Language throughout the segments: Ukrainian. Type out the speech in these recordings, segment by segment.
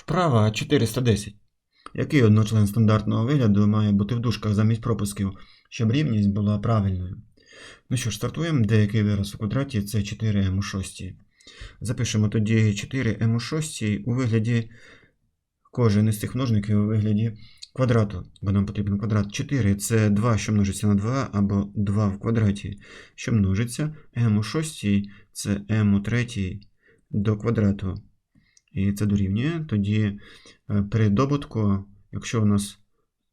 Вправа 410. Який одночлен стандартного вигляду має бути в дужках замість пропусків, щоб рівність була правильною? Ну що ж, стартуємо. Деякий вираз у квадраті це 4m у 6. Запишемо тоді 4m у 6 у вигляді кожен із цих множників у вигляді квадрату, бо нам потрібен квадрат. 4 це 2, що множиться на 2, або 2 в квадраті, що множиться. m у 6 це m у 3 до квадрату і це дорівнює. Тоді е, при добутку, якщо у нас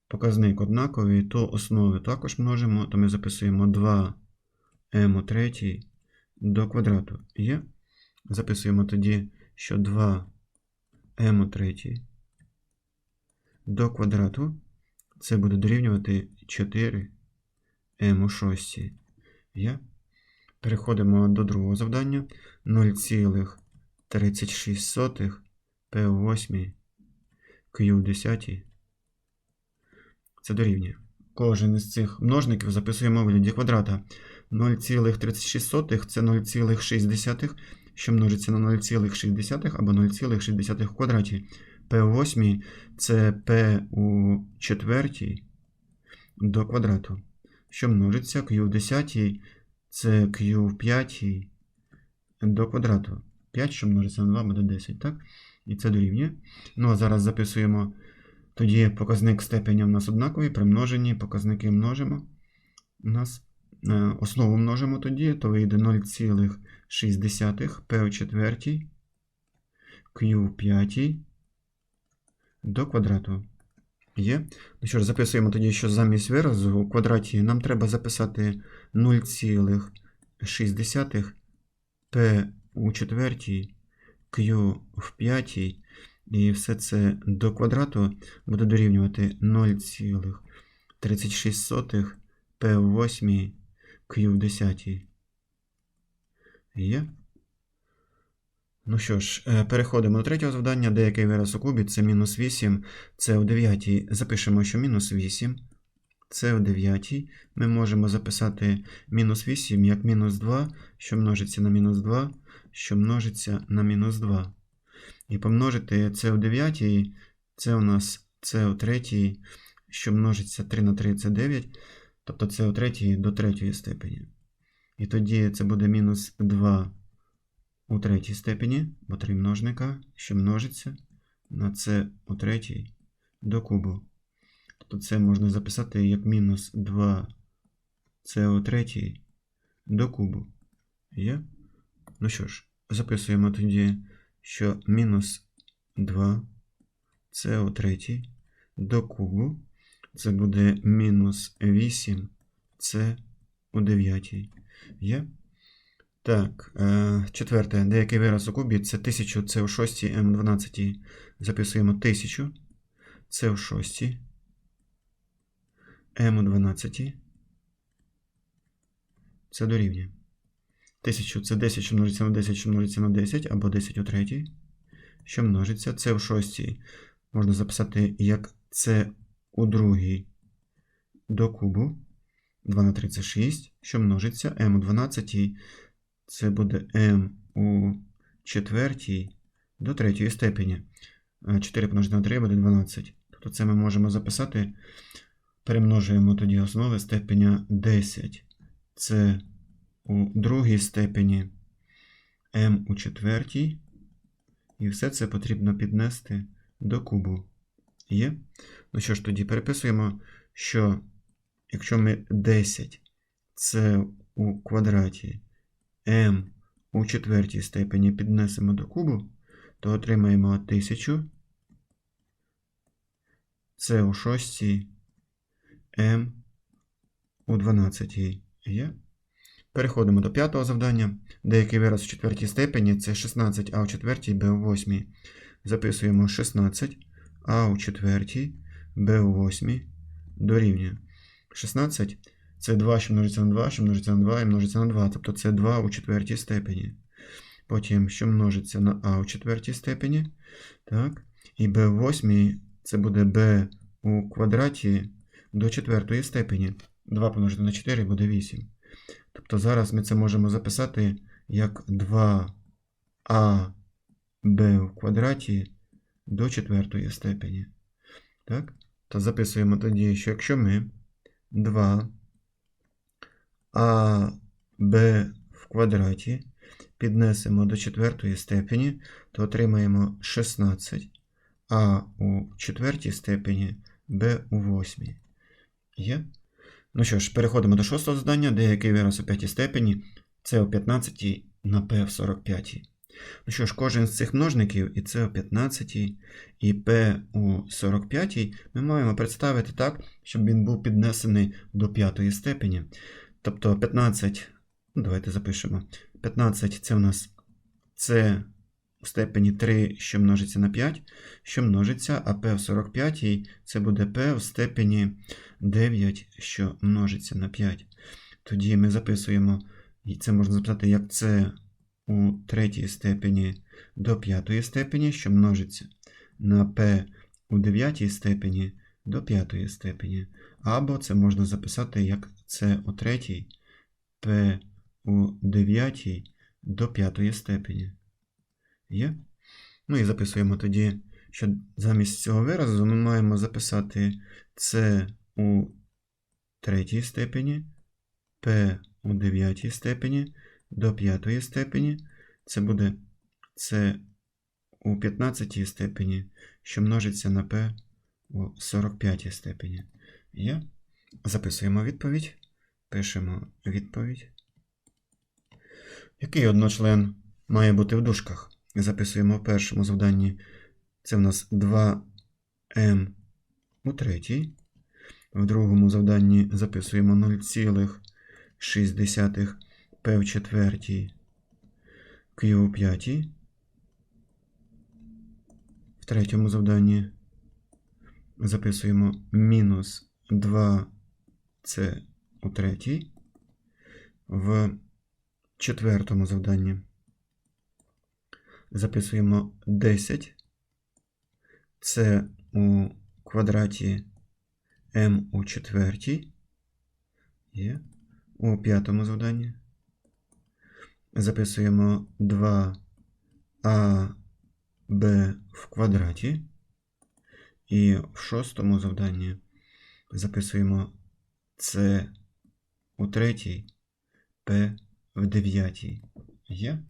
показник однаковий, то основи також множимо, то ми записуємо 2 м у третій до квадрату є. Записуємо тоді, що 2 м у третій до квадрату. Це буде дорівнювати 4 м у шостій. Є. Переходимо до другого завдання. 0,5. 36 сотих, P8, Q10. Це дорівнює. Кожен із цих множників записуємо у вигляді квадрата. 0,36 це 0,6, що множиться на 0,6 або 0,6 в квадраті. P8 це P у четвертій до квадрату. Що множиться Q в 10 це Q 5 до квадрату. 5, що множиться на 2, буде 10, так? І це дорівнює. Ну, а зараз записуємо тоді показник степеня в нас однаковий, при множенні показники множимо. У нас е, основу множимо тоді, то вийде 0,6 p у четвертій, q в п'ятій до квадрату. Є. Ну що ж, записуємо тоді, що замість виразу у квадраті нам треба записати 0,6 p у четвертій, q в п'ятій, і все це до квадрату буде дорівнювати 0,36 p в восьмій, q в десятій. Є. Ну що ж, е, переходимо до третього завдання. Деякий вираз у кубі це мінус 8, це у 9. Запишемо, що мінус 8. Це у 9. Ми можемо записати мінус 8 як мінус 2, що множиться на мінус 2, що множиться на мінус 2. І помножити це у 9, це у нас це у 3, що множиться 3 на 3 це 9. Тобто це у 3 до 3 степені. І тоді це буде мінус 2 у третій степені, бо 3 множника, що множиться на це у третій до кубу. Тобто це можна записати як мінус 2 це у третій до кубу. Є? Ну що ж, записуємо тоді, що мінус 2 це у третій до кубу. Це буде мінус 8 це у дев'ятій. Є? Так, е, четверте. Деякий вираз у кубі це 1000 це у 6 М 12. Записуємо 1000. Це у 6. М у 12. Це дорівнює. 1000 це 10, що множиться на 10, що множиться на 10, або 10 у 3. Що множиться. Це у 6. Можна записати як це у другій до кубу. 2 на 3 це 6, що множиться. М у 12. Це буде m у четвертій до третьої степені. 4 помножити на 3 буде 12. Тобто це ми можемо записати. Перемножуємо тоді основи степеня 10. Це у другій степені m у четвертій. І все це потрібно піднести до кубу. Є? Ну що ж, тоді переписуємо, що якщо ми 10 це у квадраті m у четвертій степені піднесемо до кубу, то отримаємо 1000. Це у шостій m у 12 є. Переходимо до п'ятого завдання. Деякий вираз у четвертій степені це 16, а у четвертій b у восьмій. Записуємо 16, а у четвертій b у восьмій дорівнює 16. Це 2, що множиться на 2, що множиться на 2 і множиться на 2. Тобто це 2 у четвертій степені. Потім, що множиться на а у четвертій степені. Так. І b в восьмій це буде b у квадраті до четвертої степені. 2 помножити на 4 буде 8. Тобто зараз ми це можемо записати як 2 а b в квадраті до четвертої степені. Так? То записуємо тоді, що якщо ми 2 а b в квадраті піднесемо до четвертої степені, то отримаємо 16 а у четвертій степені, b у восьмій. Є? Ну що ж, переходимо до шостого завдання, деякий вираз у п'ятій степені, це у 15 на p в 45. Ну що ж, кожен з цих множників, і це у 15, і p у 45, ми маємо представити так, щоб він був піднесений до п'ятої степені. Тобто 15, ну давайте запишемо. 15 це у нас це у степені 3, що множиться на 5, що множиться, а p в 45 це буде p в степені 9, що множиться на 5. Тоді ми записуємо, і це можна записати як це у третій степені до п'ятої степені, що множиться на p у дев'ятій степені до п'ятої степені. Або це можна записати як це у третій p у дев'ятій до п'ятої степені. Є? Ну і записуємо тоді, що замість цього виразу ми маємо записати це у третій степені, p у дев'ятій степені до п'ятої степені. Це буде це у 15 степені, що множиться на p у 45 степені. Є? Записуємо відповідь. Пишемо відповідь. Який одночлен має бути в дужках? Записуємо в першому завданні. Це в нас 2m у третій. В другому завданні записуємо 0,6 p в четвертій, q у п'ятій. В третьому завданні записуємо мінус 2c у третій. В четвертому завданні записуємо 10. Це у квадраті m у четвертій. Є. У п'ятому завданні. Записуємо 2а b в квадраті. І в шостому завданні записуємо c у третій, p в дев'ятій. Є?